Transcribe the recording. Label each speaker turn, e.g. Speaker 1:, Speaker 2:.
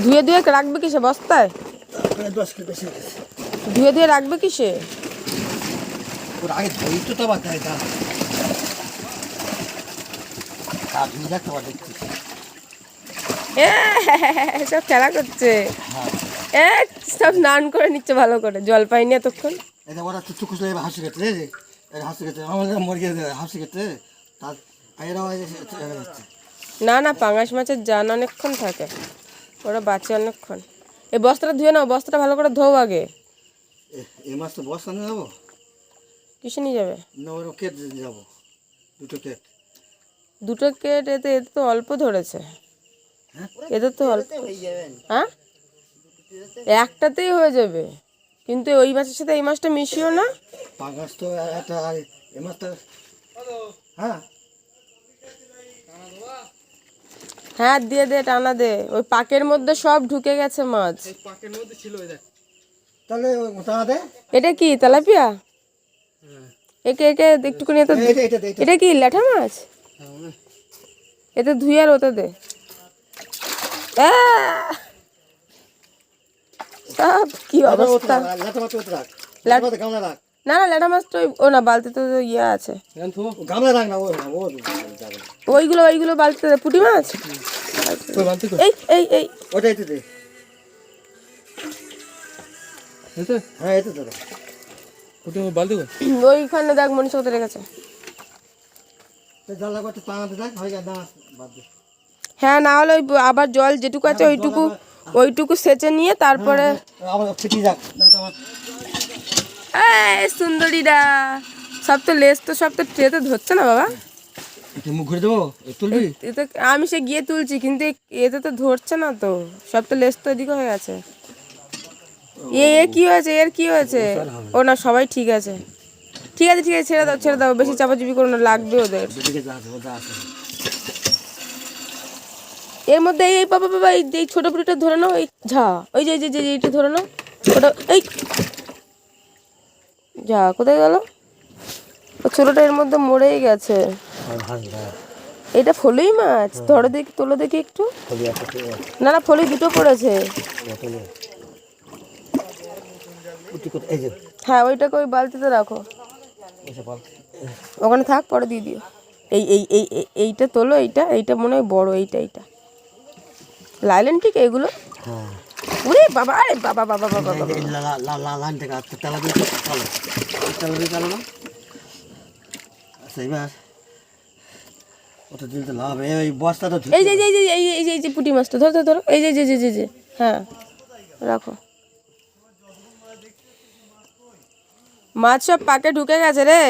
Speaker 1: ধুয়ে ধুয়ে রাখবে কিসে বস্তায়?
Speaker 2: হয়ে
Speaker 1: ধুয়ে ধুয়ে রাখবে কিসে? সব খেলা করছে। এ সব স্নান করে নিচ্ছে ভালো করে জল পাইনি এতক্ষণ।
Speaker 2: ওরা হাসি খেতে হাসি খেতে আমাদের মরিয়ে দেয় হাসি খেতে তার
Speaker 1: না না পাঙাশ মাছের জান অনেকক্ষণ থাকে। ওরা বাঁচে অনেকক্ষণ। এই বস্তাটা ধুয়ে নাও বস্তাটা ভালো করে ধোও আগে।
Speaker 2: এই মাছ তো বস্তা নিয়ে যাব?
Speaker 1: কিসে নিয়ে যাবে?
Speaker 2: না ওরকম কেট যাব। দুটো কেট
Speaker 1: দুটো কেট এতে এতে তো অল্প ধরেছে।
Speaker 2: হ্যাঁ?
Speaker 1: এতে তো অল্প হ্যাঁ একটাতেই হয়ে যাবে। কিন্তু ওই মাছের সাথে এই মাছটা মিশিও না।
Speaker 2: পাঙ্গাস তো একটা এই মাছটা হ্যাঁ?
Speaker 1: হ্যাঁ দিয়ে দে টানা দে। ওই পাকের মধ্যে সব ঢুকে গেছে মাছ।
Speaker 2: তাহলে তারা দে।
Speaker 1: এটা কি তেলাপিয়া? একে একে একটুখানি এতে
Speaker 2: এটা এটা দে এটা
Speaker 1: এটা কি ল্যাঠা মাছ? এতে ধুয়ে আর ওতে দে! সব কি অবস্থা?
Speaker 2: লাটা মাছ ওতে রাখ
Speaker 1: লাট-
Speaker 2: লাটা গামলা রাখ।
Speaker 1: না না ল্যাঠা মাছ তো ওই- ও না বালতিতে তো ইয়ে আছে।
Speaker 2: ও গামলা রাখ না ও না, ও যাবে না।
Speaker 1: ওইগুলো ওইগুলো বালতিতে। পুঁটি মাছ? এই এই এই।
Speaker 2: ওটা এতে দে। হ্যাঁ এতে দে।
Speaker 1: ওইখানে দেখ মনীষ কোথায় রেখেছে।
Speaker 2: তো হয়ে না
Speaker 1: হ্যাঁ না হলে ওই আবার জল যেটুকু আছে ওইটুকু ওইটুকু সেচে নিয়ে তারপরে সুন্দরীরা সব তো লেস তো সব তো ট্রেতে ধরছে না বাবা
Speaker 2: মুখ ঘুরে দেবো তুলবি
Speaker 1: এতে আমি সে গিয়ে তুলছি কিন্তু এতে তো ধরছে না তো সব তো লেস তো এদিকে হয়ে গেছে এ এ কি হয়েছে এর কি হয়েছে ও না সবাই ঠিক আছে ঠিক আছে ঠিক আছে ছেড়ে দাও ছেড়ে দাও বেশি চাপাচুপি করো না লাগবে ওদের এর মধ্যে এই বাবা বাবা এই ছোট পুরিটা ধরে নাও এই ঝা ওই যে যে যে যে এইটা ধরে নাও ওটা এই যা কোথায় গেল? ছোটটা এর মধ্যে মরেই গেছে। এটা ফলই মাছ? ধরো দেখি তোলো দেখি একটু। না না ফলি দুটো পড়েছে। হ্যাঁ ওইটাকে ওই বালতিতে রাখো। ওখানে থাক পরে দিয়ে দিও। এই এই এই এই- এইটা তোলো এইটা এইটা মনে হয় বড় এইটা এইটা। লাইলেন ঠিক এগুলো
Speaker 2: হ্যাঁ।
Speaker 1: ওরে বাবা আরে বাবা বাবা বাবা বাবা।
Speaker 2: এই লা লা লা লা লাইন থেকে তেলা দিয়ে চালো। তেলা না আচ্ছা এবার ওটা দিতে লাভ এই বস্তাটা
Speaker 1: এই যে এই যে এই যে এই যে- এই যে পুঁটি মাছটা ধরো ধরো ধরো। এই যে যে যে যে হ্যাঁ রাখো। মাছ সব পাকে ঢুকে গেছে রে।